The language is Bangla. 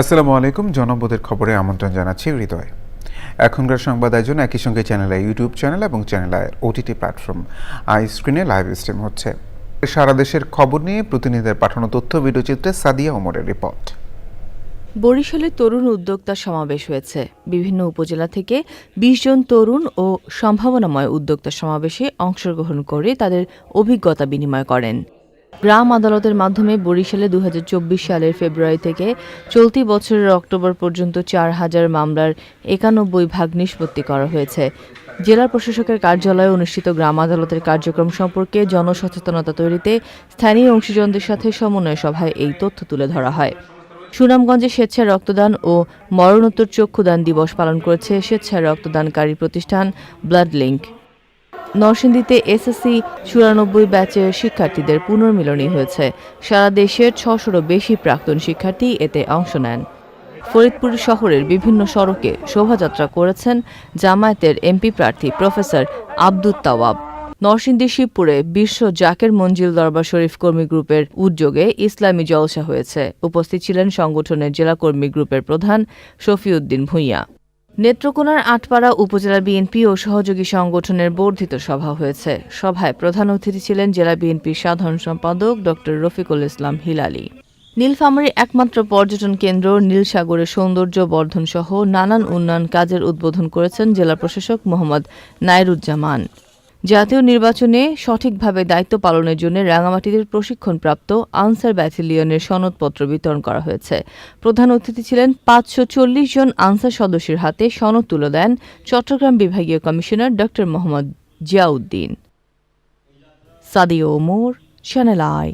আসসালামু আলাইকুম। জনপদের খবরে আমন্ত্রণ জানাচ্ছি হৃদয়। এখনকার সংবাদ আয়োজন একই সঙ্গে চ্যানেলে ইউটিউব চ্যানেল এবং চ্যানেলে ওটিটি প্ল্যাটফর্ম। আই স্ক্রিনে লাইভ স্ট্রিম হচ্ছে। সারা দেশের খবর নিয়ে প্রতিনিধিদের পাঠানো তথ্য ভিডিওচিত্রে সাদিয়া ওমরের রিপোর্ট। বরিশালে তরুণ উদ্যোক্তা সমাবেশ হয়েছে। বিভিন্ন উপজেলা থেকে বিশ জন তরুণ ও সম্ভাবনাময় উদ্যোক্তা সমাবেশে অংশগ্রহণ করে তাদের অভিজ্ঞতা বিনিময় করেন। গ্রাম আদালতের মাধ্যমে বরিশালে দু হাজার চব্বিশ সালের ফেব্রুয়ারি থেকে চলতি বছরের অক্টোবর পর্যন্ত চার হাজার মামলার একানব্বই ভাগ নিষ্পত্তি করা হয়েছে। জেলা প্রশাসকের কার্যালয়ে অনুষ্ঠিত গ্রাম আদালতের কার্যক্রম সম্পর্কে জনসচেতনতা তৈরিতে স্থানীয় অংশীজনদের সাথে সমন্বয় সভায় এই তথ্য তুলে ধরা হয়। সুনামগঞ্জে স্বেচ্ছায় রক্তদান ও মরণোত্তর চক্ষুদান দিবস পালন করেছে স্বেচ্ছায় রক্তদানকারী প্রতিষ্ঠান ব্লাড লিঙ্ক নরসিংদীতে এসএসসি চুরানব্বই ব্যাচের শিক্ষার্থীদের পুনর্মিলনী হয়েছে। সারা দেশের ছশোরও বেশি প্রাক্তন শিক্ষার্থী এতে অংশ নেন। ফরিদপুর শহরের বিভিন্ন সড়কে শোভাযাত্রা করেছেন জামায়াতের এমপি প্রার্থী প্রফেসর আব্দুত তাওয়াব। নরসিংদী শিবপুরে বিশ্ব জাকের মঞ্জিল দরবার শরীফ কর্মী গ্রুপের উদ্যোগে ইসলামী জলসা হয়েছে। উপস্থিত ছিলেন সংগঠনের জেলা কর্মী গ্রুপের প্রধান শফিউদ্দিন ভূঁইয়া। নেত্রকোনার আটপাড়া উপজেলা বিএনপি ও সহযোগী সংগঠনের বর্ধিত সভা হয়েছে। সভায় প্রধান অতিথি ছিলেন জেলা বিএনপির সাধারণ সম্পাদক ড রফিকুল ইসলাম হিলালি। নীলফামারী একমাত্র পর্যটন কেন্দ্র নীলসাগরের সৌন্দর্য বর্ধন সহ নানান উন্নয়ন কাজের উদ্বোধন করেছেন জেলা প্রশাসক মোহাম্মদ নাইরুজ্জামান। জাতীয় নির্বাচনে সঠিকভাবে দায়িত্ব পালনের জন্য রাঙামাটিদের প্রশিক্ষণপ্রাপ্ত আনসার ব্যাটালিয়নের সনদপত্র বিতরণ করা হয়েছে। প্রধান অতিথি ছিলেন পাঁচশো চল্লিশ জন আনসার সদস্যের হাতে সনদ তুলে দেন চট্টগ্রাম বিভাগীয় কমিশনার ড মোহাম্মদ জিয়াউদ্দিন। সাদিও ওমর চ্যানেল আই